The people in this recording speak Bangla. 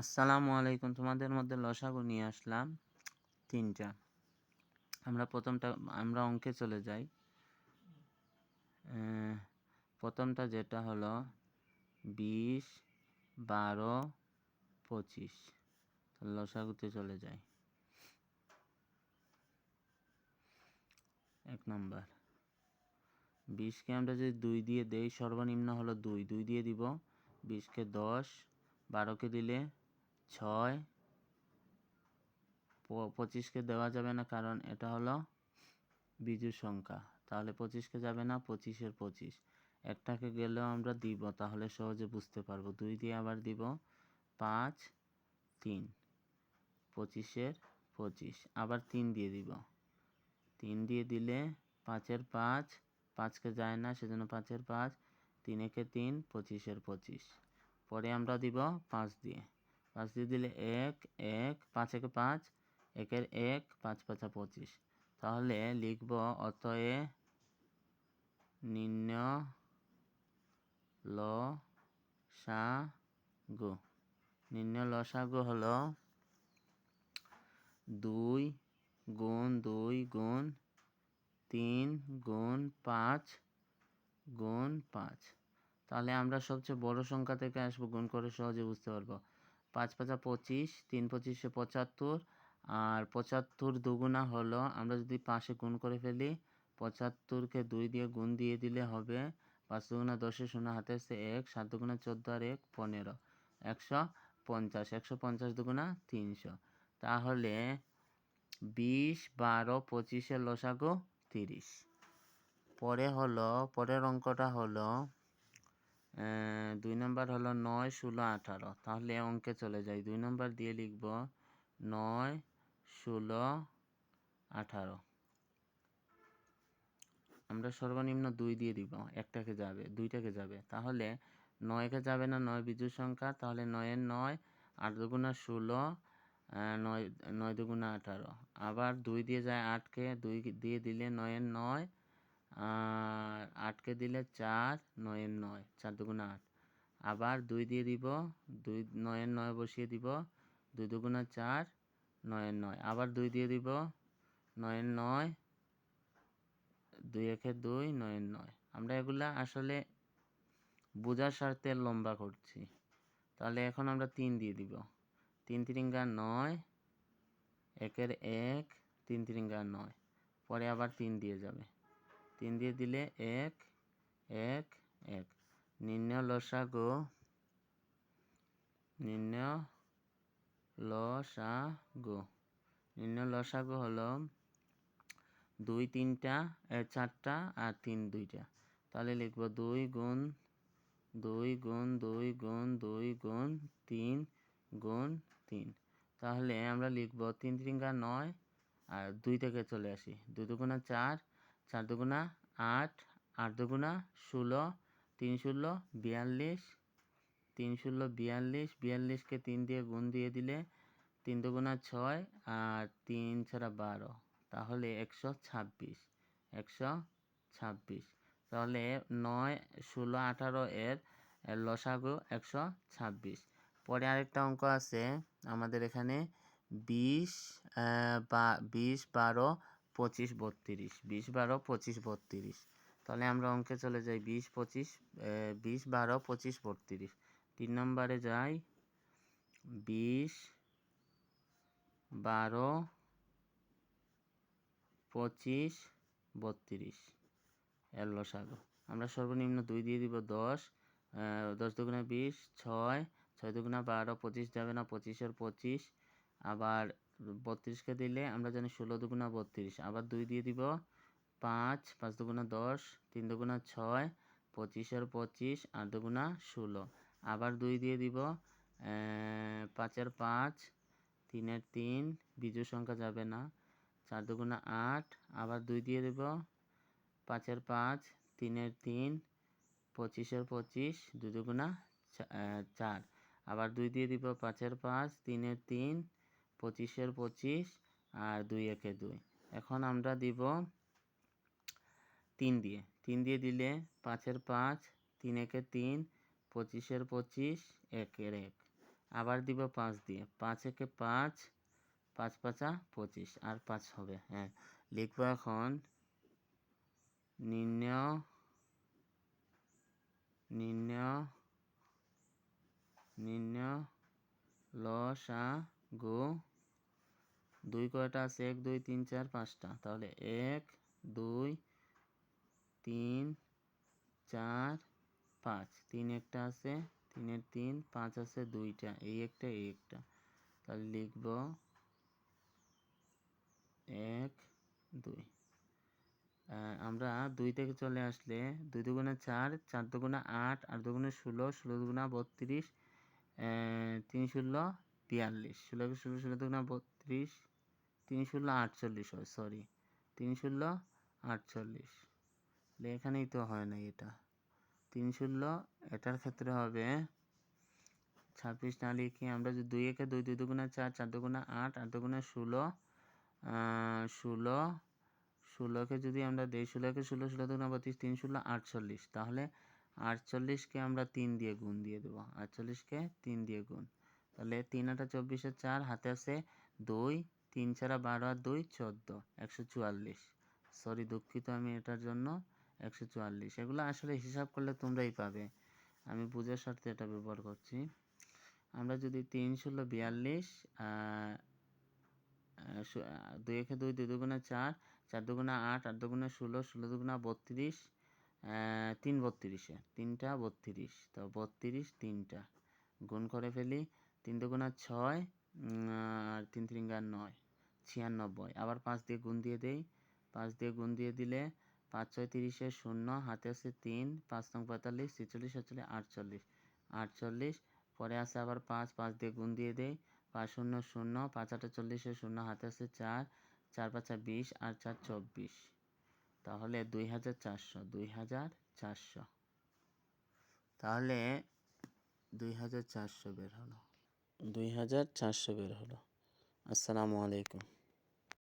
আসসালামু আলাইকুম। তোমাদের মধ্যে লসাগু নিয়ে আসলাম তিনটা। আমরা প্রথমটা, আমরা অঙ্কে চলে যাই। প্রথমটা যেটা হলো বিশ বারো পঁচিশ। লসাগুতে চলে যাই। এক নম্বর। বিশকে আমরা যদি দুই দিয়ে দেই, সর্বনিম্ন হলো দুই। দুই দিয়ে দিব বিশকে দশ, বারোকে দিলে ছয়। পঁচিশকে দেওয়া যাবে না কারণ এটা হলো বিজু সংখ্যা। তাহলে পঁচিশকে যাবে না, পঁচিশের পঁচিশ। একটাকে গেলেও আমরা দিব, তাহলে সহজে বুঝতে পারব। দুই দিয়ে আবার দিব পাঁচ, তিন। পঁচিশের পঁচিশ। আবার তিন দিয়ে দিব। তিন দিয়ে দিলে পাঁচের পাঁচ, পাঁচকে যায় না, সেজন্য পাঁচের পাঁচ তিন একে তিন, পঁচিশের পঁচিশ। পরে আমরা দিব পাঁচ দিয়ে। পাঁচ দিয়ে দিলে এক এক, পাঁচ একে পাঁচ, একের এক, পাঁচ, পাঁচা পঁচিশ। তাহলে লিখব অতএ নিম্ন ল সা গু নিম্ন লসাগু হল দুই গুণ দুই গুণ তিন গুণ পাঁচ গুণ পাঁচ। তাহলে আমরা সবচেয়ে বড় সংখ্যা থেকে আসব, গুণ করে সহজে বুঝতে পারব। পাঁচ পাঁচা পঁচিশ, তিন পঁচিশে পঁচাত্তর, আর পঁচাত্তর দুগুণা হলো, আমরা যদি পাশে গুণ করে ফেলি, পঁচাত্তরকে দুই দিয়ে গুণ দিয়ে দিলে হবে পাঁচ দুগুণা দশে শূন্য, হাতে আসছে এক, সাত দুগুণা চোদ্দ আর এক, পনেরো। একশো পঞ্চাশ একশো পঞ্চাশ দুগুণা তিনশো। তাহলে বিশ, বারো পঁচিশের লসাগু তিরিশ। পরে হলো, পরের অঙ্কটা হলো দুই নম্বর হলো নয়, ষোলো, আঠারো। তাহলে অঙ্কে চলে যাই। দুই নম্বর দিয়ে লিখব নয়, ষোলো, আঠারো। আমরা সর্বনিম্ন দুই দিয়ে দিব। একটাকে যাবে, দুইটাকে যাবে। তাহলে নয়কে যাবে না নয় বিজুর সংখ্যা? তাহলে নয়ের নয়, আট দুগুণা ষোলো নয় নয় দুগুণা আঠারো। আবার দুই দিয়ে যায় আটকে, দুই দিয়ে দিলে নয়ের নয় আর আটকে দিলে চার, নয়ের নয়, চার দুগুণা আট। আবার দুই দিয়ে দিব, দুই, নয়ের নয় বসিয়ে দিব, দুই দুগুণা চার, নয়ের নয়। আবার দুই দিয়ে দিব, নয়ের নয়, দুই একে দুই, নয়ের নয়। আমরা এগুলা আসলে বোঝার স্বার্থে লম্বা করছি। তাহলে এখন আমরা তিন দিয়ে দিব। তিন তিরিঙ্গা নয়, একের এক, তিন তিরিঙ্গা নয়। পরে আবার তিন দিয়ে যাবে। তিন দিয়ে দিলে এক এক এক। নিম্ন লসাগু নিম্ন লসাগু। নিম্ন লসাগু হলো দুই তিনটা চারটা আর তিন দুইটা। তাহলে লিখব দুই গুণ দুই গুণ দুই গুণ দুই গুণ, তিন গুণ, তিন। তাহলে আমরা লিখব তিন তিরিঙ্গা নয় আর দুই থেকে চলে আসি। দুই দুগুণা চার চার দুগুণা আট আট দুগুণা ষোলো, তিন ষোলো, বিয়াল্লিশ। তিন ষোলো, বিয়াল্লিশ, বিয়াল্লিশকে তিন দিয়ে গুণ দিয়ে দিলে তিন দুগুণা ছয় আর তিন ছাড়া বারো। তাহলে একশো ছাব্বিশ একশো ছাব্বিশ। তাহলে নয়, ষোলো, আঠারো এর লসাগু একশো ছাব্বিশ। পরে আরেকটা অঙ্ক আছে আমাদের এখানে। বিশ বা, বিশ, বারো পঁচিশ, বত্রিশ, বিশ, বারো, পঁচিশ, বত্রিশ। তাহলে আমরা অঙ্কে চলে যাই, বিশ, পঁচিশ বিশ, বারো, পঁচিশ, বত্রিশ। তিন নম্বরে যাই, বিশ, বারো, পঁচিশ, বত্রিশ। এর লসাগু আমরা সর্বনিম্ন দুই দিয়ে দিব দশ দশ দুগুণা বিশ, ছয় ছয় দুগুণা বারো, পঁচিশ যাবে না, পঁচিশের পঁচিশ। আবার বত্রিশকে দিলে আমরা জানি ষোলো দুগুণা বত্রিশ। আবার দুই দিয়ে দিব পাঁচ পাঁচ দুগুণা দশ, তিন দুগুণা ছয়, পঁচিশের পঁচিশ, আট দুগুণা ষোলো। আবার দুই দিয়ে দিব পাঁচের পাঁচ, তিনের তিন বিজু সংখ্যা যাবে না। চার দুগুণা আট, আবার দুই দিয়ে দেব, পাঁচের পাঁচ, তিনের তিন, পঁচিশের পঁচিশ, দুই দুগুণা চার। আবার দুই দিয়ে দিব, পাঁচের পাঁচ, তিনের তিন পঁচিশের পঁচিশ আর দুই একে দুই। এখন আমরা দিব তিন দিয়ে। তিন দিয়ে দিলে পাঁচের পাঁচ, তিন একে তিন পঁচিশের পঁচিশ একের এক। আবার দিব পাঁচ দিয়ে। পাঁচ একে পাঁচ পাঁচ পাঁচা পঁচিশ। আর পাঁচ হবে হ্যাঁ। লিখব এখন নির্ণয় নির্ণয় নির্ণয় লসাগু দুই কয়টা আছে? এক, দুই, তিন, চার, পাঁচটা। তাহলে এক, দুই, তিন, চার, পাঁচ। তিন একটা আছে, তিনের তিন, পাঁচ আছে দুইটা। এই একটা এই একটা। তাহলে লিখব এক, দুই। আমরা দুই থেকে চলে আসলে দুই দুগুণে চার চার দুগুণে আট আট দুগুণে ষোলো ষোলো দুগুণা বত্রিশ তিন ষোলো, বিয়াল্লিশ। ষোলো ষোলো ষোলো দুগুণা বত্রিশ তিন ষোলো আটচল্লিশ হয় সরি তিন ষোলো আটচল্লিশ এখানেই তো হয় না এটা। তিন ষোলো এটার ক্ষেত্রে হবে ছাব্বিশ না লিখে আমরা যদি দুই একে দুই দুই দুগুণা চার চার দুগুণা আট আট দুগুণা ষোলো ষোলো, ষোলোকে যদি আমরা দিই, ষোলোকে ষোলো ষোলো দুগুণা বত্রিশ তিন ষোলো আটচল্লিশ তাহলে আটচল্লিশকে আমরা তিন দিয়ে গুণ দিয়ে দেবো। আটচল্লিশকে তিন দিয়ে গুণ। তাহলে তিন আটা চব্বিশে চার, হাতে আছে দুই তিন ছাড়া বারো আর দুই চোদ্দ, একশো চুয়াল্লিশ। সরি দুঃখিত আমি এটার জন্য একশো চুয়াল্লিশ। এগুলো আসলে হিসাব করলে তোমরাই পাবে। আমি বুঝার স্বার্থে এটা ব্যবহার করছি। আমরা যদি তিন ষোলো বিয়াল্লিশ দুই একে দুই দুই দুগুণে চার চার দুগুণা আট আট দুগুণে ষোলো ষোলো দুগুণা বত্রিশ তিন বত্রিশে, তিনটা বত্রিশ। তো বত্রিশ তিনটা। গুণ করে ফেলি, তিন দুগুণা ছয় আর তিন তিরিঙ্গা নয়, ছিয়ানব্বই। আবার পাঁচ দিয়ে গুণ দিয়ে দেই। পাঁচ দিয়ে গুণ দিয়ে দিলে পাঁচ ছয় তিরিশে শূন্য, হাতে আছে তিন, পাঁচ নং পঁয়তাল্লিশ, ছেচল্লিশ, সাতচল্লিশ, আটচল্লিশ। আটচল্লিশ, পরে আছে আবার পাঁচ পাঁচ দিয়ে গুণ দিয়ে দেই। পাঁচ শূন্য শূন্য, পাঁচ আটা চল্লিশে শূন্য, হাতে আছে চার চার পাঁচা বিশ আর চার চব্বিশ। তাহলে দুই হাজার চারশো, দুই হাজার চারশো। তাহলে দুই হাজার চারশো বের হলো। দুই হাজার চারশো বের হলো। আসসালামু আলাইকুম।